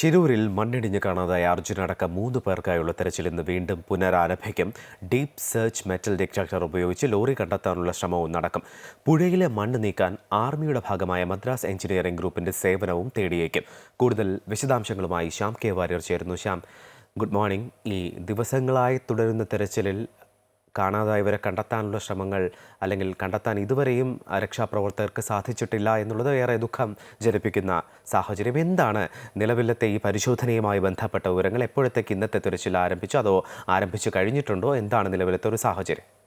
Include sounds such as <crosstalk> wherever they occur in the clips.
ശിരൂരിൽ മണ്ണിടിഞ്ഞ് കാണാതായ അർജുന അടക്കം മൂന്ന് പേർക്കായുള്ള തെരച്ചിൽ ഇന്ന് വീണ്ടും പുനരാരംഭിക്കും. ഡീപ് സെർച്ച് മെറ്റൽ ഡിറ്റക്ടർ ഉപയോഗിച്ച് ലോറി കണ്ടെത്താനുള്ള ശ്രമവും നടക്കും. പുഴയിലെ മണ്ണ് നീക്കാൻ ആർമിയുടെ ഭാഗമായ മദ്രാസ് എഞ്ചിനീയറിംഗ് ഗ്രൂപ്പിന്റെ സേവനവും തേടിയേക്കും. കൂടുതൽ വിശദാംശങ്ങളുമായി ശ്യാം കെ വാര്യർ ചേരുന്നു. Shyam good morning. ഈ ദിവസങ്ങളായി തുടരുന്ന തെരച്ചിലിൽ കാണാതായവരെ കണ്ടെത്താനുള്ള ശ്രമങ്ങൾ അല്ലെങ്കിൽ കണ്ടെത്താൻ ഇതുവരെയും രക്ഷാപ്രവർത്തകർക്ക് സാധിച്ചിട്ടില്ല എന്നുള്ളത് ഏറെ ദുഃഖം ജനിപ്പിക്കുന്ന സാഹചര്യം. എന്താണ് നിലവിലത്തെ ഈ പരിശോധനയുമായി ബന്ധപ്പെട്ട വിവരങ്ങൾ? എപ്പോഴത്തേക്ക് ഇന്നത്തെ തിരച്ചിൽ ആരംഭിച്ചു? അതോ ആരംഭിച്ചു കഴിഞ്ഞിട്ടുണ്ടോ? എന്താണ് നിലവിലത്തെ ഒരു സാഹചര്യം?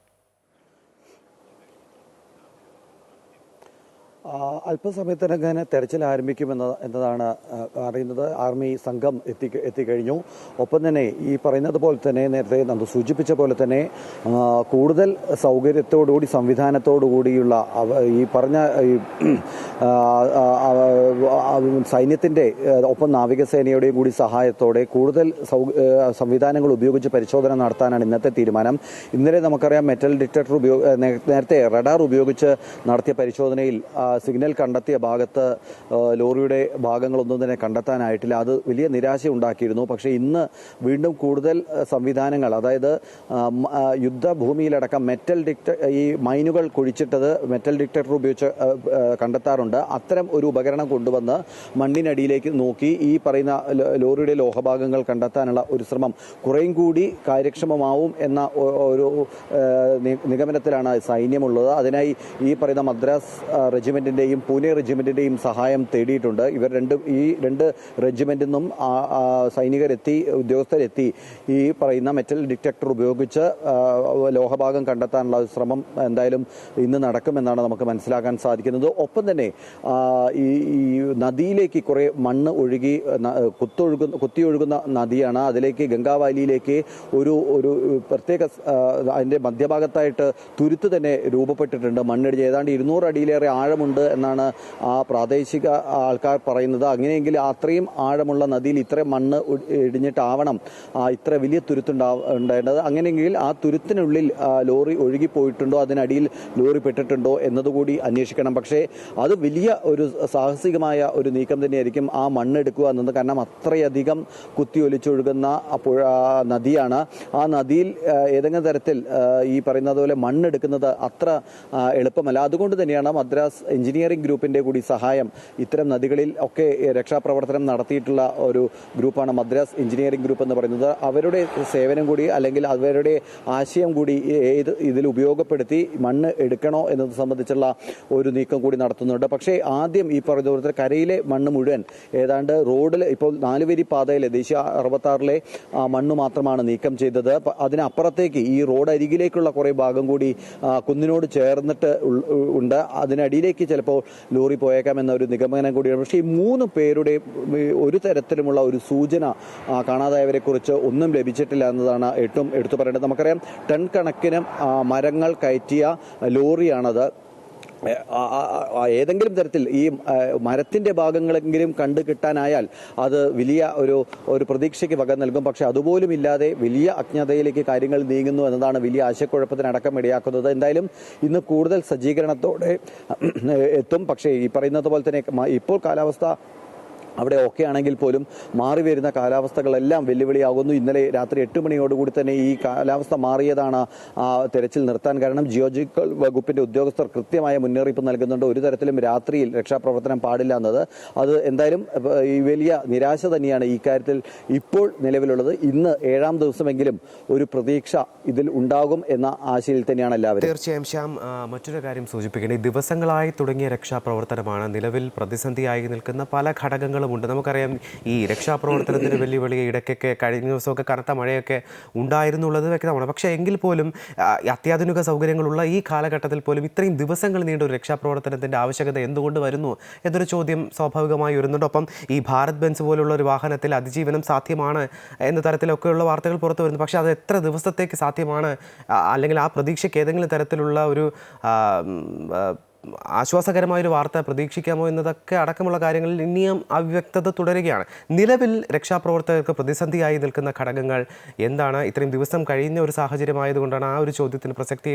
ആ, തന്നെ തെരച്ചിൽ ആരംഭിക്കുമെന്ന എന്നതാണ് അറിയുന്നത്. ആർമി സംഘം എത്തി എത്തിക്കഴിഞ്ഞു. ഒപ്പം തന്നെ ഈ പറയുന്നത് പോലെ തന്നെ നേരത്തെ നന്ദു സൂചിപ്പിച്ച പോലെ തന്നെ കൂടുതൽ സൗകര്യത്തോടുകൂടി സംവിധാനത്തോടുകൂടിയുള്ള ഈ പറഞ്ഞ ആ, ഒപ്പം നാവികസേനയുടെയും കൂടി സഹായത്തോടെ കൂടുതൽ സംവിധാനങ്ങൾ ഉപയോഗിച്ച് പരിശോധന നടത്താനാണ് ഇന്നത്തെ തീരുമാനം. ഇന്നലെ നമുക്കറിയാം മെറ്റൽ ഡിറ്റക്ടർ ഉപയോഗ നേരത്തെ റഡാർ ഉപയോഗിച്ച് നടത്തിയ പരിശോധനയിൽ സിഗ്നൽ കണ്ടെത്തിയ ഭാഗത്ത് ലോറിയുടെ ഭാഗങ്ങളൊന്നും തന്നെ കണ്ടെത്താനായിട്ടില്ല. അത് വലിയ നിരാശ ഉണ്ടാക്കിയിരുന്നു. പക്ഷേ ഇന്ന് വീണ്ടും കൂടുതൽ സംവിധാനങ്ങൾ അതായത് യുദ്ധഭൂമിയിലടക്കം മെറ്റൽ ഡിക്ട ഈ മൈനുകൾ കുഴിച്ചിട്ടത് മെറ്റൽ ഡിറ്റക്ടർ ഉപയോഗിച്ച് കണ്ടെത്താറുണ്ട്. അത്തരം ഒരു ഉപകരണം കൊണ്ടുവന്ന് മണ്ണിനടിയിലേക്ക് നോക്കി ഈ പറയുന്ന ലോറിയുടെ ലോഹഭാഗങ്ങൾ കണ്ടെത്താനുള്ള ഒരു ശ്രമം കുറേയും കൂടി കാര്യക്ഷമമാവും എന്ന ഒരു നിഗമനത്തിലാണ് സൈന്യമുള്ളത്. അതിനായി ഈ പറയുന്ന മദ്രാസ് ആ, റെജിമെന്റിന്റെയും പൂനെ റെജിമെന്റിന്റെയും സഹായം തേടിയിട്ടുണ്ട്. ഇവർ രണ്ട് ഈ രണ്ട് റെജിമെന്റിൽ നിന്നും സൈനികരെത്തി ഉദ്യോഗസ്ഥരെത്തി ഈ പറയുന്ന മെറ്റൽ ഡിറ്റക്ടർ ഉപയോഗിച്ച് ലോഹഭാഗം കണ്ടെത്താനുള്ള ശ്രമം എന്തായാലും ഇന്ന് നടക്കുമെന്നാണ് നമുക്ക് മനസ്സിലാക്കാൻ സാധിക്കുന്നത്. ഒപ്പം തന്നെ ഈ നദിയിലേക്ക് കുറേ മണ്ണ് ഒഴുകി കുത്തൊഴുകുന്ന കുത്തിയൊഴുകുന്ന നദിയാണ്. അതിലേക്ക് ഗംഗാവാലിയിലേക്ക് ഒരു ഒരു പ്രത്യേക അതിന്റെ മധ്യഭാഗത്തായിട്ട് തുരുത്ത് തന്നെ രൂപപ്പെട്ടിട്ടുണ്ട് മണ്ണിടിഞ്ഞ്. ഏതാണ്ട് ഇരുന്നൂറ് അടിയിലേറെ ആഴമുണ്ട് എന്നാണ് ആ പ്രാദേശിക ആൾക്കാർ പറയുന്നത്. അങ്ങനെയെങ്കിൽ അത്രയും ആഴമുള്ള നദിയിൽ ഇത്രയും മണ്ണ് ഇടിഞ്ഞിട്ടാവണം ഇത്ര വലിയ തുരുത്തുണ്ടാ ഉണ്ടായിരുന്നത് അങ്ങനെയെങ്കിൽ ആ തുരുത്തിനുള്ളിൽ ലോറി ഒഴുകിപ്പോയിട്ടുണ്ടോ? അതിനടിയിൽ ലോറി പെട്ടിട്ടുണ്ടോ? എന്നതുകൂടി അന്വേഷിക്കണം. പക്ഷേ അത് വലിയ ഒരു സാഹസികമായ ഒരു നീക്കം തന്നെയായിരിക്കും ആ മണ്ണെടുക്കുക എന്നത്. കാരണം അത്രയധികം കുത്തിയൊലിച്ചൊഴുകുന്ന പുഴ നദിയാണ്. ആ നദിയിൽ ഏതെങ്കിലും തരത്തിൽ ഈ പറയുന്നത് പോലെ മണ്ണെടുക്കുന്നത് അത്ര എളുപ്പമല്ല. അതുകൊണ്ട് തന്നെയാണ് മദ്രാസ് എഞ്ചിനീയറിംഗ് ഗ്രൂപ്പിന്റെ കൂടി സഹായം ഇത്തരം നദികളിൽ ഒക്കെ രക്ഷാപ്രവർത്തനം നടത്തിയിട്ടുള്ള ഒരു ഗ്രൂപ്പാണ് മദ്രാസ് എഞ്ചിനീയറിംഗ് ഗ്രൂപ്പ് എന്ന് പറയുന്നത്. അവരുടെ സേവനം കൂടി അല്ലെങ്കിൽ അവരുടെ ആശയം കൂടി ഏത് ഇതിൽ ഉപയോഗപ്പെടുത്തി മണ്ണ് എടുക്കണോ എന്നത് സംബന്ധിച്ചുള്ള ഒരു നീക്കം കൂടി നടത്തുന്നുണ്ട്. പക്ഷേ ആദ്യം ഈ പറഞ്ഞ പോലെ കരയിലെ മണ്ണ് മുഴുവൻ ഏതാണ്ട് റോഡിൽ ഇപ്പോൾ നാലുവരി പാതയിലെ ദേശീയ അറുപത്താറിലെ മണ്ണ് മാത്രമാണ് നീക്കം ചെയ്തത്. അതിനപ്പുറത്തേക്ക് ഈ റോഡ് അരികിലേക്കുള്ള കുറേ ഭാഗം കൂടി കുന്നിനോട് ചേർന്നിട്ട് ഉണ്ട്. അതിനടിയിലേക്ക് ചിലപ്പോൾ ലോറി പോയേക്കാം എന്ന ഒരു നിഗമനം കൂടിയാണ്. പക്ഷേ ഈ മൂന്ന് പേരുടെ ഒരു തരത്തിലുമുള്ള ഒരു സൂചന ആ, കാണാതായവരെ കുറിച്ച് ഒന്നും ലഭിച്ചിട്ടില്ല എന്നതാണ് ഏറ്റവും എടുത്തു പറയേണ്ടത്. നമുക്കറിയാം ടൺ കണക്കിന് മരങ്ങൾ കയറ്റിയ ലോറിയാണത്. ഏതെങ്കിലും തരത്തിൽ ഈ മരത്തിന്റെ ഭാഗങ്ങളെങ്കിലും കണ്ടു കിട്ടാനായാൽ അത് വലിയ ഒരു ഒരു പ്രതീക്ഷയ്ക്ക് വക നൽകും. പക്ഷേ അതുപോലും ഇല്ലാതെ വലിയ അജ്ഞതയിലേക്ക് കാര്യങ്ങൾ നീങ്ങുന്നു എന്നതാണ് വലിയ ആശയക്കുഴപ്പത്തിനടക്കം ഇടയാക്കുന്നത്. എന്തായാലും ഇന്ന് കൂടുതൽ സജ്ജീകരണത്തോടെ എത്തും. പക്ഷേ ഈ പറയുന്നത് പോലെ തന്നെ ഇപ്പോൾ കാലാവസ്ഥ അവിടെ ഒക്കെ ആണെങ്കിൽ പോലും മാറി വരുന്ന കാലാവസ്ഥകളെല്ലാം വെല്ലുവിളിയാകുന്നു. ഇന്നലെ രാത്രി എട്ട് മണിയോടുകൂടി തന്നെ ഈ കാലാവസ്ഥ മാറിയതാണ് ആ തെരച്ചിൽ നിർത്താൻ കാരണം. ജിയോജിക്കൽ വകുപ്പിന്റെ ഉദ്യോഗസ്ഥർ കൃത്യമായ മുന്നറിയിപ്പ് നൽകുന്നുണ്ട്. ഒരു തരത്തിലും രാത്രിയിൽ രക്ഷാപ്രവർത്തനം പാടില്ല എന്നത്. അത് എന്തായാലും ഈ വലിയ നിരാശ തന്നെയാണ് ഈ കാര്യത്തിൽ ഇപ്പോൾ നിലവിലുള്ളത്. ഇന്ന് ഏഴാം ദിവസമെങ്കിലും ഒരു പ്രതീക്ഷ ഇതിൽ ഉണ്ടാകും എന്ന ആശയിൽ തന്നെയാണ് എല്ലാവരും. തീർച്ചയായും ശ്യാം. മറ്റൊരു കാര്യം സൂചിപ്പിക്കേണ്ടത് ദിവസങ്ങളായി തുടങ്ങിയ രക്ഷാപ്രവർത്തനമാണ് നിലവിൽ പ്രതിസന്ധിയായി നിൽക്കുന്ന പല ഘടകങ്ങളുമുണ്ട് നമുക്കറിയാം ഈ രക്ഷാപ്രവർത്തനത്തിന് <coughs> വെല്ലുവിളി ഇടയ്ക്കൊക്കെ കഴിഞ്ഞ ദിവസമൊക്കെ കനത്ത മഴയൊക്കെ ഉണ്ടായിരുന്നുള്ളത് വ്യക്തമാണ്. പക്ഷേ എങ്കിൽ പോലും അത്യാധുനിക സൗകര്യങ്ങളുള്ള ഈ കാലഘട്ടത്തിൽ പോലും ഇത്രയും ദിവസങ്ങൾ നീണ്ട ഒരു രക്ഷാപ്രവർത്തനത്തിന്റെ ആവശ്യകത എന്തുകൊണ്ട് വരുന്നു എന്നൊരു ചോദ്യം സ്വാഭാവികമായി വരുന്നുണ്ട് ഒപ്പം ഈ ഭാരത് ബെൻസ് പോലുള്ള ഒരു വാഹനത്തിൽ അതിജീവനം സാധ്യമാണ് എന്ന തരത്തിലൊക്കെയുള്ള വാർത്തകൾ പുറത്തു വരുന്നു. പക്ഷേ അത് എത്ര ദിവസത്തേക്ക് സാധ്യമാണ് അല്ലെങ്കിൽ ആ പ്രതീക്ഷയ്ക്ക് ഏതെങ്കിലും തരത്തിലുള്ള ഒരു ആ, ഉം, ആ, ആശ്വാസകരമായ ഒരു വാർത്ത പ്രതീക്ഷിക്കാമോ എന്നതൊക്കെ അടക്കമുള്ള കാര്യങ്ങളിൽ ഇനിയും അവ്യക്തത തുടരുകയാണ്. നിലവിൽ രക്ഷാപ്രവർത്തകർക്ക് പ്രതിസന്ധിയായി നിൽക്കുന്ന ഘടകങ്ങൾ എന്താണ്? ഇത്രയും ദിവസം കഴിഞ്ഞ ഒരു സാഹചര്യമായതുകൊണ്ടാണ് ആ ഒരു ചോദ്യത്തിന് പ്രസക്തി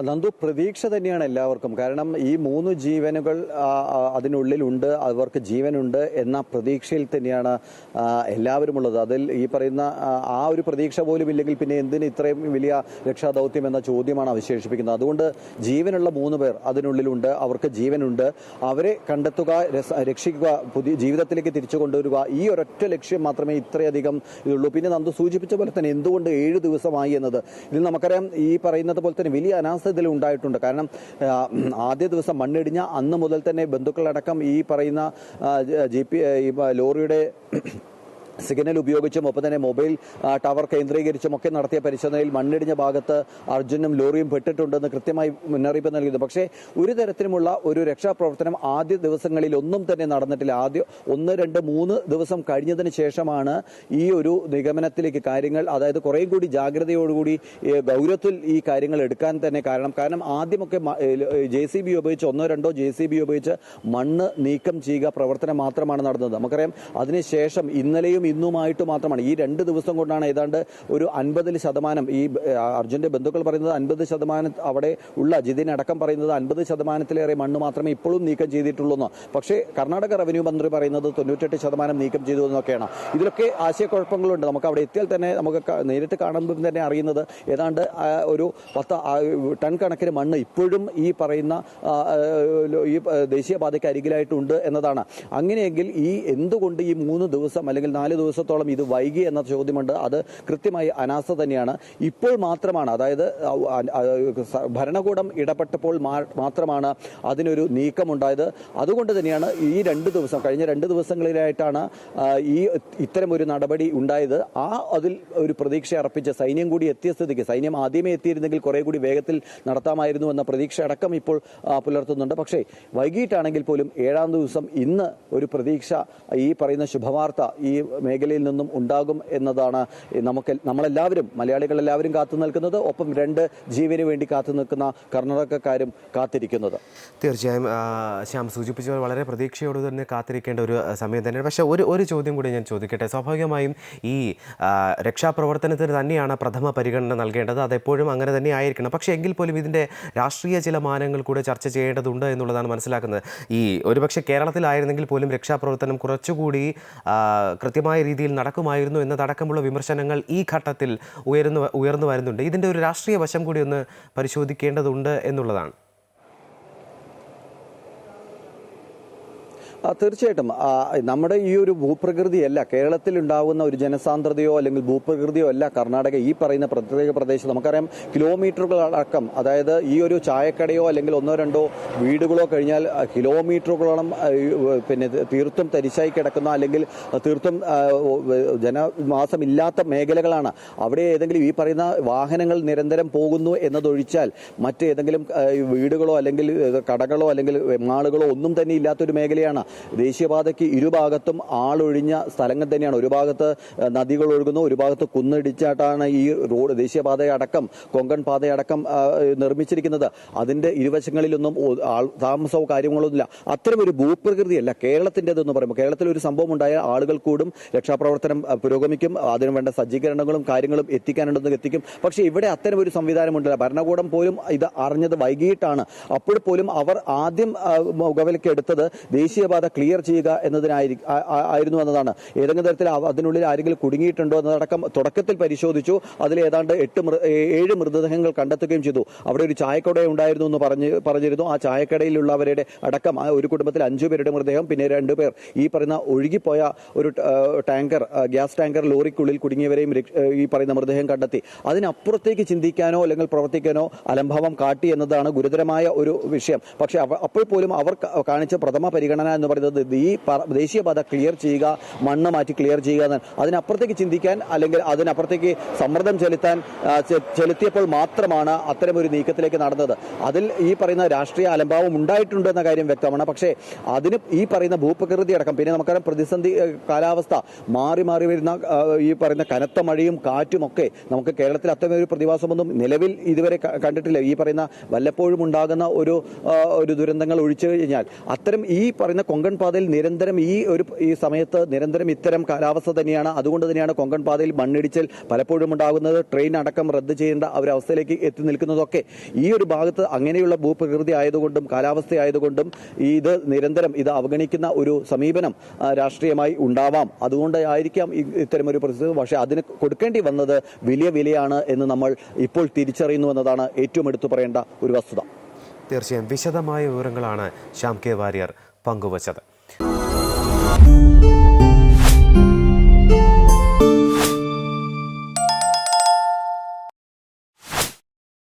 നന്ദു പ്രതീക്ഷ തന്നെയാണ് എല്ലാവർക്കും. കാരണം ഈ മൂന്ന് ജീവനുകൾ അതിനുള്ളിലുണ്ട് അവർക്ക് ജീവനുണ്ട് എന്ന പ്രതീക്ഷയിൽ തന്നെയാണ് എല്ലാവരും ഉള്ളത് അതിൽ ഈ പറയുന്ന ആ, ഒരു പ്രതീക്ഷ പോലും ഇല്ലെങ്കിൽ പിന്നെ എന്തിന് ഇത്രയും വലിയ രക്ഷാദൗത്യം എന്ന ചോദ്യമാണ് അവശേഷിപ്പിക്കുന്നത്. അതുകൊണ്ട് ജീവനുള്ള മൂന്ന് പേർ അതിനുള്ളിലുണ്ട് അവർക്ക് ജീവനുണ്ട്. അവരെ കണ്ടെത്തുക രക്ഷിക്കുക പുതിയ ജീവിതത്തിലേക്ക് തിരിച്ചു കൊണ്ടുവരിക ഈ ഒരൊറ്റ ലക്ഷ്യം മാത്രമേ ഇത്രയധികം ഇതുള്ളൂ. പിന്നെ നന്ദു സൂചിപ്പിച്ച പോലെ തന്നെ എന്തുകൊണ്ട് ഏഴ് ദിവസമായി എന്നത്? ഇതിൽ നമുക്കറിയാം ഈ പറയുന്നത് പോലെ തന്നെ വലിയ ഇതിൽ ഉണ്ടായിട്ടുണ്ട് കാരണം ആദ്യ ദിവസം മണ്ണിടിഞ്ഞ അന്ന് മുതൽ തന്നെ ബന്ധുക്കളടക്കം ഈ പറയുന്ന ജി പി ഈ ലോറിയുടെ സിഗ്നൽ ഉപയോഗിച്ചും ഒപ്പം തന്നെ മൊബൈൽ ടവർ കേന്ദ്രീകരിച്ചും ഒക്കെ നടത്തിയ പരിശോധനയിൽ മണ്ണിടിഞ്ഞ ഭാഗത്ത് അർജുനും ലോറിയും പെട്ടിട്ടുണ്ടെന്ന് കൃത്യമായി മുന്നറിയിപ്പ് നൽകിയത് പക്ഷേ ഒരു തരത്തിലുമുള്ള ഒരു രക്ഷാപ്രവർത്തനം ആദ്യ ദിവസങ്ങളിൽ ഒന്നും തന്നെ നടന്നിട്ടില്ല. ആദ്യം ഒന്ന് രണ്ട് മൂന്ന് ദിവസം കഴിഞ്ഞതിന് ശേഷമാണ് ഈ ഒരു നിഗമനത്തിലേക്ക് കാര്യങ്ങൾ അതായത് കുറേ കൂടി ജാഗ്രതയോടുകൂടി ഗൗരവത്തിൽ ഈ കാര്യങ്ങൾ എടുക്കാൻ തന്നെ കാരണം. കാരണം ആദ്യമൊക്കെ ജെ സി ബി ഉപയോഗിച്ച് ഒന്നോ രണ്ടോ ജെ സി ബി ഉപയോഗിച്ച് മണ്ണ് നീക്കം ചെയ്യുക പ്രവർത്തനം മാത്രമാണ് നടന്നത്. നമുക്കറിയാം അതിനുശേഷം ഇന്നലെയും ഇന്നുമായിട്ട് മാത്രമാണ്. ഈ രണ്ട് ദിവസം കൊണ്ടാണ് ഏതാണ്ട് ഒരു അൻപതിൽ ശതമാനം ഈ അർജുന്റെ ബന്ധുക്കൾ പറയുന്നത് അൻപത് ശതമാനം അവിടെ ഉള്ള ജിതിനടക്കം പറയുന്നത് അൻപത് ശതമാനത്തിലേറെ മണ്ണ് മാത്രമേ ഇപ്പോഴും നീക്കം ചെയ്തിട്ടുള്ളൂ എന്ന്. പക്ഷേ കർണാടക റവന്യൂ മന്ത്രി പറയുന്നത് തൊണ്ണൂറ്റെട്ട് ശതമാനം നീക്കം ചെയ്തു എന്നൊക്കെയാണ്. ഇതിലൊക്കെ ആശയക്കുഴപ്പങ്ങളുണ്ട്. നമുക്ക് അവിടെ എത്തിയാൽ തന്നെ നമുക്ക് നേരിട്ട് കാണുമ്പോൾ തന്നെ അറിയുന്നത് ഏതാണ്ട് ഒരു പത്ത് ടൺ കണക്കിന് മണ്ണ് ഇപ്പോഴും ഈ പറയുന്ന ഈ ദേശീയപാതയ്ക്ക് അരികിലായിട്ടുണ്ട് എന്നതാണ്. അങ്ങനെയെങ്കിൽ ഈ എന്തുകൊണ്ട് ഈ മൂന്ന് ദിവസം അല്ലെങ്കിൽ നാല് ദിവസത്തോളം ഇത് വൈകി എന്ന ചോദ്യമുണ്ട്. അത് കൃത്യമായി അനാസ്ഥ തന്നെയാണ്. ഇപ്പോൾ മാത്രമാണ് അതായത് ഭരണകൂടം ഇടപെട്ടപ്പോൾ മാത്രമാണ് അതിനൊരു നീക്കമുണ്ടായത്. അതുകൊണ്ട് തന്നെയാണ് ഈ രണ്ട് ദിവസം കഴിഞ്ഞ രണ്ട് ദിവസങ്ങളിലായിട്ടാണ് ഈ ഇത്തരം ഒരു നടപടി ഉണ്ടായത്. ആ അതിൽ ഒരു പ്രതീക്ഷ അർപ്പിച്ച സൈന്യം കൂടി എത്തിയ സ്ഥിതിക്ക് സൈന്യം ആദ്യമേ എത്തിയിരുന്നെങ്കിൽ കുറെ കൂടി വേഗത്തിൽ നടത്താമായിരുന്നു എന്ന പ്രതീക്ഷ അടക്കം ഇപ്പോൾ പുലർത്തുന്നുണ്ട്. പക്ഷേ വൈകിട്ടാണെങ്കിൽ പോലും ഏഴാം ദിവസം ഇന്ന് ഒരു പ്രതീക്ഷ ഈ പറയുന്ന ശുഭവാർത്ത ഈ മേഖലയിൽ നിന്നും ഉണ്ടാകും എന്നതാണ് നമുക്ക് നമ്മളെല്ലാവരും മലയാളികൾ എല്ലാവരും കാത്തു നിൽക്കുന്നത്. ഒപ്പം രണ്ട് ജീവന് വേണ്ടി കാത്തു നിൽക്കുന്ന കർണാടകക്കാരും കാത്തിരിക്കുന്നത്. തീർച്ചയായും ശ്യാം സൂചിപ്പിച്ച വളരെ പ്രതീക്ഷയോട് തന്നെ കാത്തിരിക്കേണ്ട ഒരു സമയം തന്നെയാണ്. പക്ഷേ ഒരു ഒരു ചോദ്യം കൂടി ഞാൻ ചോദിക്കട്ടെ. സ്വാഭാവികമായും ഈ രക്ഷാപ്രവർത്തനത്തിന് തന്നെയാണ് പ്രഥമ പരിഗണന നൽകേണ്ടത്. അതെപ്പോഴും അങ്ങനെ തന്നെ ആയിരിക്കണം. പക്ഷേ എങ്കിൽ പോലും ഇതിന്റെ രാഷ്ട്രീയ ചില മാനങ്ങൾ കൂടെ ചർച്ച ചെയ്യേണ്ടതുണ്ട് എന്നുള്ളതാണ് മനസ്സിലാക്കുന്നത്. ഈ ഒരുപക്ഷെ കേരളത്തിലായിരുന്നെങ്കിൽ പോലും രക്ഷാപ്രവർത്തനം കുറച്ചുകൂടി ആ, കൃത്യമായ രീതിയിൽ നടക്കുമായിരുന്നു എന്നതടക്കമുള്ള വിമർശനങ്ങൾ ഈ ഘട്ടത്തിൽ ഉയർന്നു ഉയർന്നു വരുന്നുണ്ട്. ഇതിന്റെ ഒരു രാഷ്ട്രീയ വശം കൂടി ഒന്ന് പരിശോധിക്കേണ്ടതുണ്ട് എന്നുള്ളതാണ്. തീർച്ചയായിട്ടും. നമ്മുടെ ഈ ഒരു ഭൂപ്രകൃതിയല്ല കേരളത്തിൽ ഉണ്ടാകുന്ന ഒരു ജനസാന്ദ്രതയോ അല്ലെങ്കിൽ ഭൂപ്രകൃതിയോ അല്ല കർണാടക ഈ പറയുന്ന പ്രത്യേക പ്രദേശം. നമുക്കറിയാം കിലോമീറ്ററുകൾ അടക്കം അതായത് ഈ ഒരു ചായക്കടയോ അല്ലെങ്കിൽ ഒന്നോ രണ്ടോ വീടുകളോ കഴിഞ്ഞാൽ കിലോമീറ്ററുകളോളം പിന്നെ തീർത്തും തരിശായി കിടക്കുന്ന അല്ലെങ്കിൽ തീർത്തും ജനവാസമില്ലാത്ത മേഖലകളാണ്. അവിടെ ഏതെങ്കിലും ഈ പറയുന്ന വാഹനങ്ങൾ നിരന്തരം പോകുന്നു എന്നതൊഴിച്ചാൽ മറ്റേതെങ്കിലും വീടുകളോ അല്ലെങ്കിൽ കടകളോ അല്ലെങ്കിൽ മാളുകളോ ഒന്നും തന്നെ ഇല്ലാത്തൊരു മേഖലയാണ്. ദേശീയപാതയ്ക്ക് ഇരുഭാഗത്തും ആളൊഴിഞ്ഞ സ്ഥലങ്ങൾ തന്നെയാണ് ഒരു ഭാഗത്ത് നദികൾ ഒഴുകുന്നു ഒരു ഭാഗത്ത് കുന്നിടിച്ചാട്ടാണ് ഈ റോഡ് ദേശീയപാതയടക്കം കൊങ്കൺ പാതയടക്കം നിർമ്മിച്ചിരിക്കുന്നത് അതിന്റെ ഇരുവശങ്ങളിലൊന്നും താമസവും താമസമോ കാര്യങ്ങളൊന്നുമില്ല അത്തരം ഒരു ഭൂപ്രകൃതിയല്ല കേരളത്തിന്റെതെന്ന് പറയുമ്പോൾ കേരളത്തിൽ ഒരു സംഭവം ഉണ്ടായാൽ ആളുകൾ കൂടും രക്ഷാപ്രവർത്തനം പുരോഗമിക്കും അതിനു വേണ്ട സജ്ജീകരണങ്ങളും കാര്യങ്ങളും എത്തിക്കാനുണ്ടെന്ന് എത്തിക്കും പക്ഷേ ഇവിടെ അത്തരം ഒരു സംവിധാനമുണ്ടല്ല ഭരണകൂടം പോലും ഇത് അറിഞ്ഞത് വൈകിട്ടാണ് അപ്പോൾ പോലും അവർ ആദ്യം മുഖവിലക്ക് എടുത്തത് ദേശീയപാത ക്ലിയർ ചെയ്യുക എന്നതിനായി ആയിരുന്നു എന്നതാണ്. ഏതെങ്കിലും തരത്തിൽ അതിനുള്ളിൽ ആരെങ്കിലും കുടുങ്ങിയിട്ടുണ്ടോ എന്നതടക്കം തുടക്കത്തിൽ പരിശോധിച്ചു. അതിൽ ഏതാണ്ട് എട്ട് ഏഴ് മൃതദേഹങ്ങൾ കണ്ടെത്തുകയും ചെയ്തു. അവിടെ ഒരു ചായക്കട ഉണ്ടായിരുന്നു എന്ന് പറഞ്ഞ് പറഞ്ഞിരുന്നു. ആ ചായക്കടയിലുള്ളവരുടെ അടക്കം ഒരു കുടുംബത്തിൽ അഞ്ചു പേരുടെ മൃതദേഹം പിന്നെ രണ്ടുപേർ ഈ പറയുന്ന ഒഴുകിപ്പോയ ഒരു ടാങ്കർ ഗ്യാസ് ടാങ്കർ ലോറിക്കുള്ളിൽ കുടുങ്ങിയവരെയും ഈ പറയുന്ന മൃതദേഹം കണ്ടെത്തി. അതിനപ്പുറത്തേക്ക് ചിന്തിക്കാനോ അല്ലെങ്കിൽ പ്രവർത്തിക്കാനോ അലംഭാവം കാട്ടി എന്നതാണ് ഗുരുതരമായ ഒരു വിഷയം. പക്ഷേ അപ്പോൾ പോലും അവർ കാണിച്ച പ്രഥമ പരിഗണന എന്ന് പറയുന്നത് ഈ ദേശീയപാത ക്ലിയർ ചെയ്യുക മണ്ണ് മാറ്റി ക്ലിയർ ചെയ്യുക എന്നാണ്. അതിനപ്പുറത്തേക്ക് ചിന്തിക്കാൻ അല്ലെങ്കിൽ അതിനപ്പുറത്തേക്ക് സമ്മർദ്ദം ചെലുത്താൻ ചെലുത്തിയപ്പോൾ മാത്രമാണ് അത്തരമൊരു നീക്കത്തിലേക്ക് നടന്നത്. അതിൽ ഈ പറയുന്ന രാഷ്ട്രീയ അലംഭാവം ഉണ്ടായിട്ടുണ്ട് എന്ന കാര്യം വ്യക്തമാണ്. പക്ഷേ അതിന് ഈ പറയുന്ന ഭൂപ്രകൃതി അടക്കം പിന്നെ നമുക്കറിയാം പ്രതിസന്ധി കാലാവസ്ഥ മാറി മാറി വരുന്ന ഈ പറയുന്ന കനത്ത മഴയും കാറ്റും ഒക്കെ നമുക്ക് കേരളത്തിൽ അത്തരമൊരു പ്രതിഭാസമൊന്നും നിലവിൽ ഇതുവരെ കണ്ടിട്ടില്ല. ഈ പറയുന്ന വല്ലപ്പോഴും ഉണ്ടാകുന്ന ഒരു ഒരു ദുരന്തങ്ങൾ ഒഴിച്ചു കഴിഞ്ഞാൽ അത്തരം ഈ പറയുന്ന കൊങ്കൺ പാതയിൽ നിരന്തരം ഈ ഒരു ഈ സമയത്ത് നിരന്തരം ഇത്തരം കാലാവസ്ഥ തന്നെയാണ്. അതുകൊണ്ട് തന്നെയാണ് കൊങ്കൺ പാതയിൽ മണ്ണിടിച്ചിൽ പലപ്പോഴും ഉണ്ടാകുന്നത്. ട്രെയിൻ അടക്കം റദ്ദ് ചെയ്യേണ്ട ഒരവസ്ഥയിലേക്ക് എത്തി നിൽക്കുന്നതൊക്കെ ഈ ഒരു ഭാഗത്ത് അങ്ങനെയുള്ള ഭൂപ്രകൃതി ആയതുകൊണ്ടും കാലാവസ്ഥ ആയതുകൊണ്ടും ഇത് നിരന്തരം ഇത് അവഗണിക്കുന്ന ഒരു സമീപനം രാഷ്ട്രീയമായി ഉണ്ടാവാം. അതുകൊണ്ട് ആയിരിക്കാം ഇ- ഇത്തരം ഒരു പ്രതിസന്ധി. പക്ഷേ അതിന് കൊടുക്കേണ്ടി വന്നത് വലിയ വിലയാണ് എന്ന് നമ്മൾ ഇപ്പോൾ തിരിച്ചറിയുന്നു എന്നതാണ് ഏറ്റവും എടുത്തു പറയേണ്ട ഒരു വസ്തുത. തീർച്ചയായും വിശദമായ വിവരങ്ങളാണ് ശ്യാം കെ വാര്യർ പങ്കുവച്ചത്